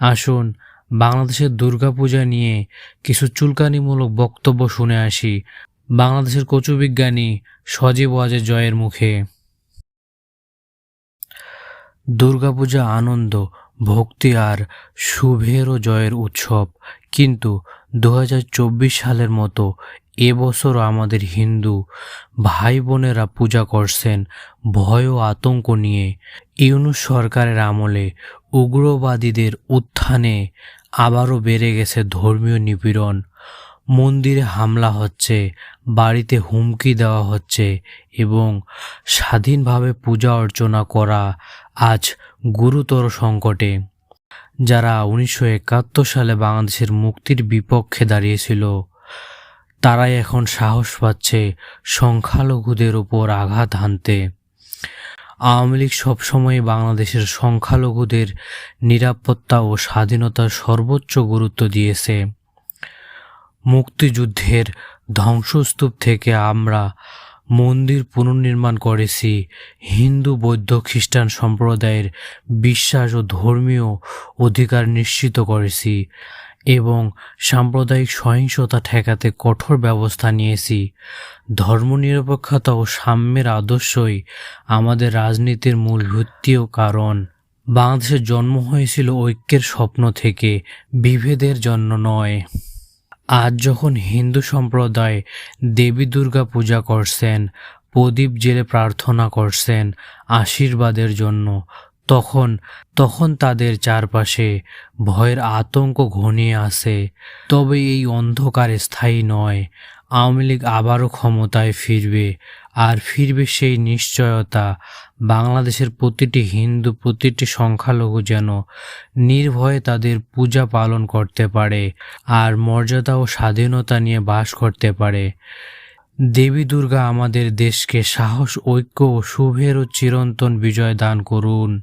আসুন, বাংলাদেশের দুর্গাপূজা নিয়ে কিছু চুলকানিমূলক বক্তব্য শুনে আসি। বাংলাদেশের কচুবিজ্ঞানী সজীব ওয়াজের জয়ের মুখে। দুর্গাপূজা আনন্দ, ভক্তি আর শুভের ও জয়ের উৎসব। কিন্তু দু হাজার চব্বিশ সালের মতো এবছরও আমাদের হিন্দু ভাই বোনেরা পূজা করছেন ভয় ও আতঙ্ক নিয়ে। ইউনুস সরকারের আমলে উগ্রবাদীদের উত্থানে আবারও বেড়ে গেছে ধর্মীয় নিপীড়ন। মন্দিরে হামলা হচ্ছে, বাড়িতে হুমকি দেওয়া হচ্ছে এবং স্বাধীনভাবে পূজা অর্চনা করা আজ গুরুতর সংকটে। যারা উনিশশো একাত্তর সালে বাংলাদেশের মুক্তির বিপক্ষে দাঁড়িয়েছিল, তারাই এখন সাহস পাচ্ছে সংখ্যালঘুদের উপর আঘাত হানতে। আওয়ামী লীগ সবসময় বাংলাদেশের সংখ্যালঘুদের নিরাপত্তা ও স্বাধীনতার সর্বোচ্চ গুরুত্ব দিয়েছে। মুক্তিযুদ্ধের ধ্বংসস্তূপ থেকে আমরা মন্দির পুনর্নির্মাণ করেছি। হিন্দু, বৌদ্ধ, খ্রিস্টান সম্প্রদায়ের বিশ্বাস ও ধর্মীয় অধিকার নিশ্চিত করেছি। এবং সাম্প্রদায়িক সহিংসতা ঠেকাতে কঠোর ব্যবস্থা নিয়েছি। ধর্মনিরপেক্ষতা ও সাম্যের আদর্শই আমাদের রাজনীতির মূল ভিত্তি ও কারণ। বাংলাদেশের জন্ম হয়েছিল ঐক্যের স্বপ্ন থেকে, বিভেদের জন্য নয়। আজ যখন হিন্দু সম্প্রদায় দেবী দুর্গা পূজা করছেন, প্রদীপ জেলে প্রার্থনা করছেন আশীর্বাদের জন্য তখন তখন তাদের চারপাশে ভয়ের আতঙ্ক ঘনিয়ে আসে। তবে এই অন্ধকার স্থায়ী নয়, আওয়ামী লীগ আবারও ক্ষমতায় ফিরবে আর ফিরবে সেই নিশ্চয়তা। বাংলাদেশের প্রতিটি হিন্দু, প্রতিটি সংখ্যালঘু যেন নির্ভয়ে তাদের পূজা পালন করতে পারে আর মর্যাদা ও স্বাধীনতা নিয়ে বাস করতে পারে। দেবী দুর্গা আমাদের দেশকে সাহস, ঐক্য ও শুভের ও চিরন্তন বিজয় দান করুন।